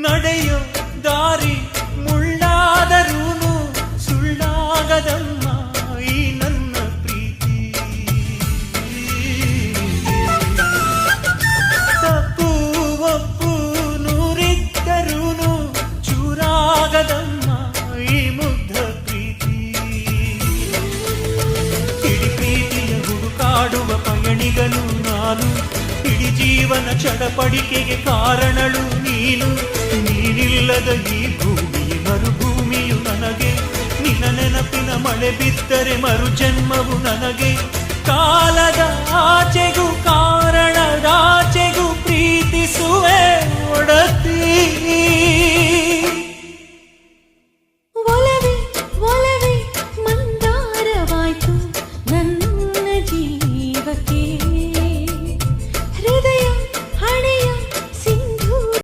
ನಡೆಯೋ ದಾರಿ ಮುಳ್ಳಾದರೂನು ಸುಳ್ಳಾಗದಮ್ಮ ಈ ನನ್ನ ಪ್ರೀತಿ. ತಪ್ಪು ಒಪ್ಪು ನೂರಿದ್ದರೂನು ಚೂರಾಗದಮ್ಮ ಈ ಮುಗ್ಧ ಪ್ರೀತಿ. ಇಡಿ ಪ್ರೀತಿಯ ಹುಡುಕಾಡುವ ಪಯಣಿಗನು ನಾನು, ಇಡೀ ಜೀವನ ಚಡಪಡಿಕೆಗೆ ಕಾರಣಳು ನೆಲದ ಈ ಭೂಮಿ ಮರುಭೂಮಿಯು ನನಗೆ. ನಿನ್ನ ನೆನಪಿನ ಮಳೆ ಬಿದ್ದರೆ ಮರು ಜನ್ಮವು ನನಗೆ. ಕಾಲದ ಆಚೆಗೂ ಕಾರಣದಾಚೆಗೂ ಪ್ರೀತಿಸುವೆ ಒಡತಿ. ಒಲವೇ ಒಲವೇ, ಮಂದಾರವಾಯ್ತು. ನನ್ನ